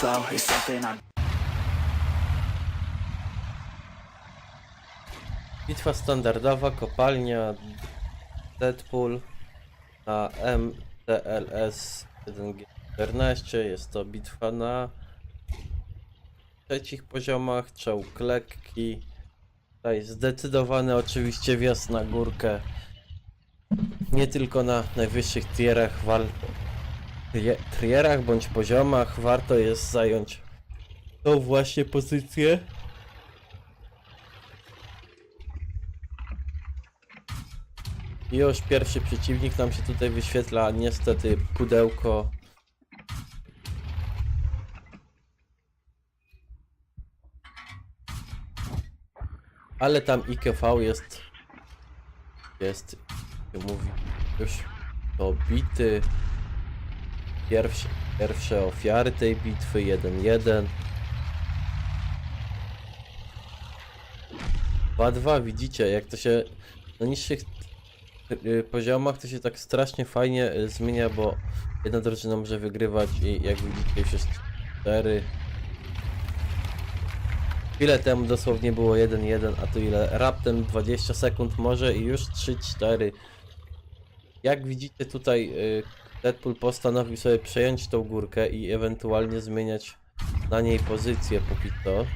slow, something Bitwa standardowa, kopalnia Deadpool na MTLS 1G14. Jest to bitwa na trzecich poziomach, czołg lekki. Tutaj zdecydowany oczywiście wjazd na górkę. Nie tylko na najwyższych tierach, wal... trie- trierach bądź poziomach warto jest zająć tą właśnie pozycję. Już pierwszy przeciwnik nam się tutaj wyświetla, niestety pudełko. Ale tam IKV jest, jest, jak mówi, już dobity. Pierwsze, pierwsze ofiary tej bitwy, 1-1. 2-2, widzicie, jak to się na niższych y, poziomach to się tak strasznie fajnie y, zmienia, bo jedna drużyna może wygrywać i jak widzicie już jest 4. Chwilę temu dosłownie było 1-1, a tu ile? Raptem 20 sekund może i już 3-4. Jak widzicie tutaj y, Deadpool postanowił sobie przejąć tą górkę i ewentualnie zmieniać na niej pozycję póki co.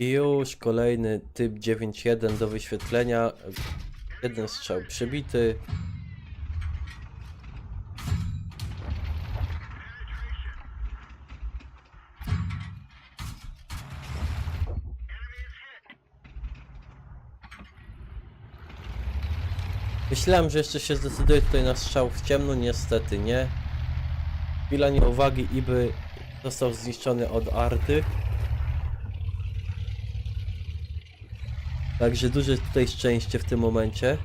I już kolejny typ 9.1 do wyświetlenia. Jeden strzał przybity. Myślałem, że jeszcze się zdecyduje tutaj na strzał w ciemno, niestety nie. Chwila nieuwagi, Iby został zniszczony od arty. Także duże tutaj szczęście w tym momencie.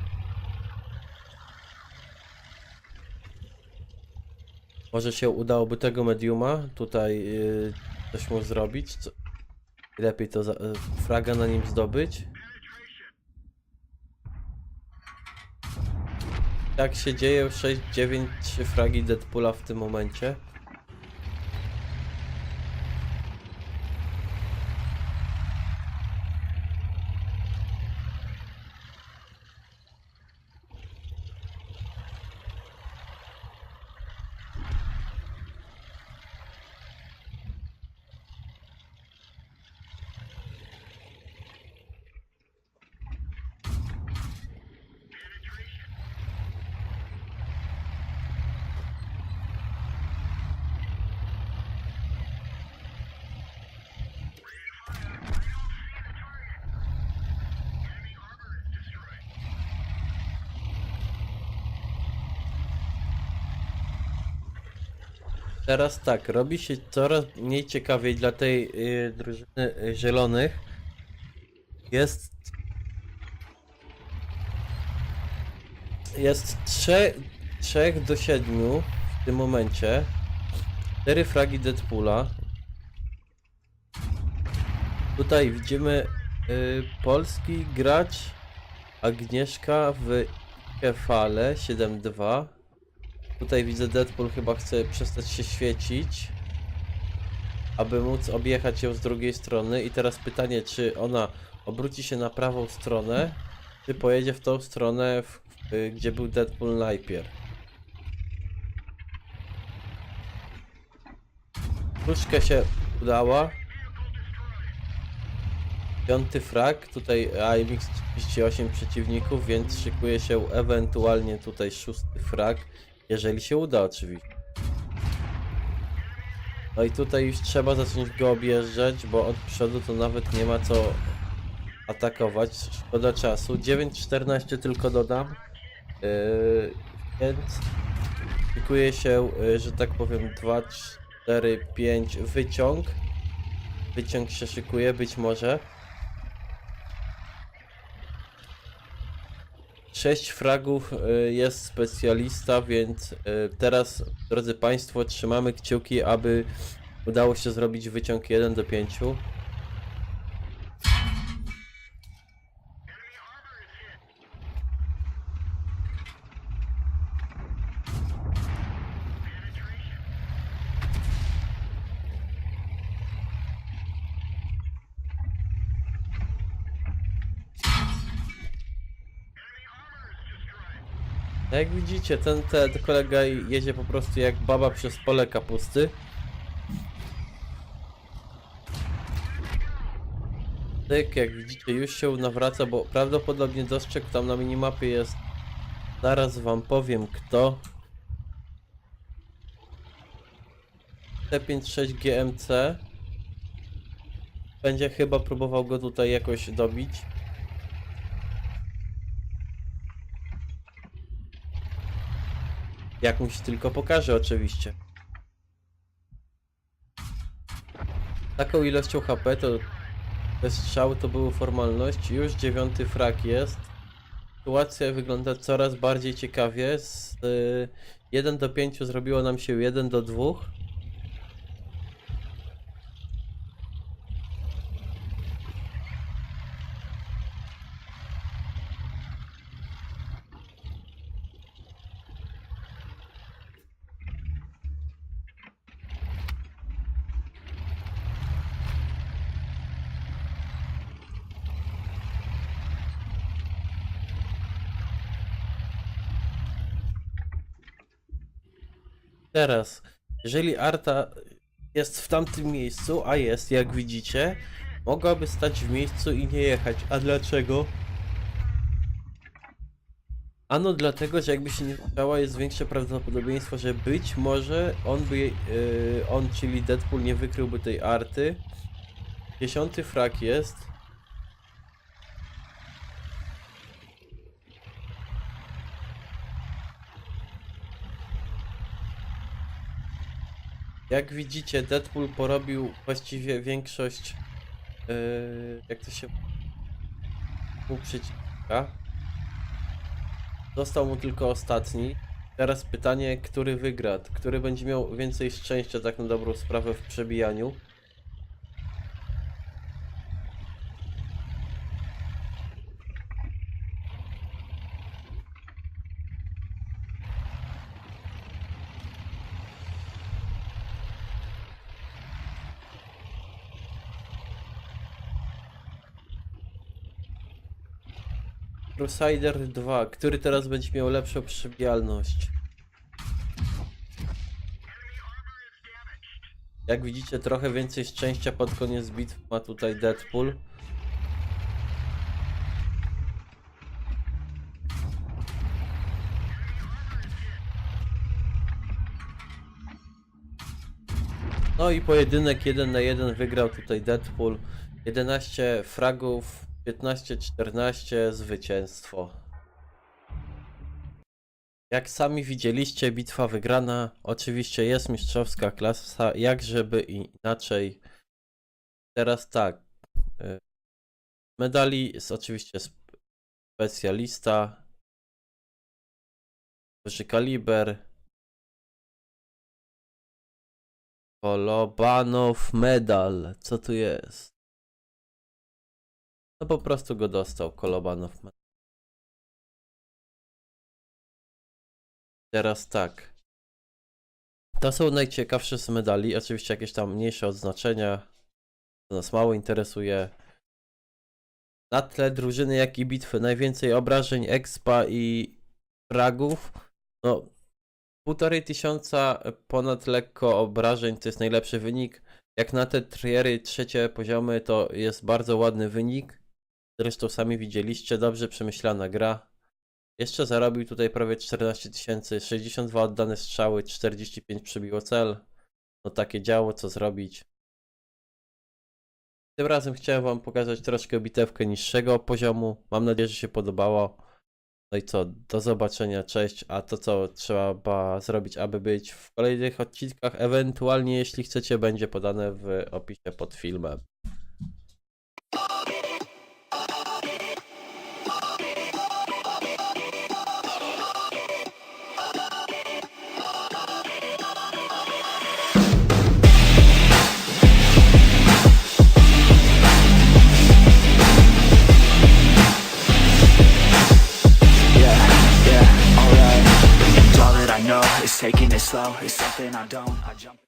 Może się udałoby tego mediuma tutaj yy, coś mu zrobić. Co... Lepiej to za, y, fraga na nim zdobyć. Jak się dzieje 6-9 fragi Deadpoola w tym momencie. Teraz tak, robi się coraz mniej ciekawiej dla tej y, drużyny y, zielonych. Jest. Jest 3, 3 do 7 w tym momencie. 4 fragi Deadpoola. Tutaj widzimy y, polski gracz Agnieszka w Kefale 7-2. Tutaj widzę Deadpool chyba chce przestać się świecić, aby móc objechać ją z drugiej strony. I teraz pytanie, czy ona obróci się na prawą stronę, czy pojedzie w tą stronę, w, y, gdzie był Deadpool najpierw. Troszkę się udała. Piąty frag, tutaj IMX 38 przeciwników, więc szykuje się ewentualnie tutaj szósty frag, jeżeli się uda oczywiście. No i tutaj już trzeba zacząć go objeżdżać, bo od przodu to nawet nie ma co atakować, szkoda czasu. 9.14 tylko dodam, yy, więc szykuje się, yy, że tak powiem 2, 4, 5 wyciąg. wyciąg się szykuje, być może. 6 fragów y, jest specjalista, więc y, teraz, drodzy Państwo, trzymamy kciuki, aby udało się zrobić wyciąg 1 do 5. Jak widzicie, ten, ten kolega jedzie po prostu jak baba przez pole kapusty. Tyk, jak widzicie, już się nawraca, bo prawdopodobnie dostrzegł tam na minimapie jest. Zaraz wam powiem kto. T56 GMC. Będzie chyba próbował go tutaj jakoś dobić. Jak mu się tylko pokaże, oczywiście. Taką ilością HP to te strzały to były formalność. Już dziewiąty frak jest. Sytuacja wygląda coraz bardziej ciekawie. Z y, 1 do 5 zrobiło nam się 1 do 2. Teraz, jeżeli Arta jest w tamtym miejscu, a jest, jak widzicie, mogłaby stać w miejscu i nie jechać. A dlaczego? Ano dlatego, że jakby się nie stała, jest większe prawdopodobieństwo, że być może on by, yy, on, czyli Deadpool, nie wykryłby tej Arty. Dziesiąty frak jest. Jak widzicie, Deadpool porobił właściwie większość. Yy, jak to się. Mu przeciwnika. Został mu tylko ostatni. Teraz pytanie, który wygra? Który będzie miał więcej szczęścia, tak na dobrą sprawę, w przebijaniu? Crusader 2, który teraz będzie miał lepszą przebijalność? Jak widzicie, trochę więcej szczęścia pod koniec bitwy ma tutaj Deadpool. No i pojedynek 1 na 1 wygrał tutaj Deadpool. 11 fragów, 15-14 zwycięstwo. Jak sami widzieliście, bitwa wygrana. Oczywiście jest mistrzowska klasa, jak żeby inaczej. Teraz tak. y, Medali jest oczywiście sp- specjalista. Duży kaliber. Kolobanow medal. Co tu jest? No po prostu go dostał, Kolobanow. Teraz tak. To są najciekawsze z medali. Oczywiście jakieś tam mniejsze odznaczenia. To nas mało interesuje. Na tle drużyny, jak i bitwy. Najwięcej obrażeń, expa i fragów. No, półtorej tysiąca ponad lekko obrażeń to jest najlepszy wynik. Jak na te triery trzecie poziomy to jest bardzo ładny wynik. Zresztą sami widzieliście, dobrze przemyślana gra. Jeszcze zarobił tutaj prawie 14 tysięcy, 62 oddane strzały, 45 przebiło cel. No takie działo, co zrobić. Tym razem chciałem wam pokazać troszkę bitewkę niższego poziomu. Mam nadzieję, że się podobało. No i co, do zobaczenia, cześć. A to co trzeba zrobić, aby być w kolejnych odcinkach, ewentualnie jeśli chcecie, będzie podane w opisie pod filmem. It's something I don't. I jump.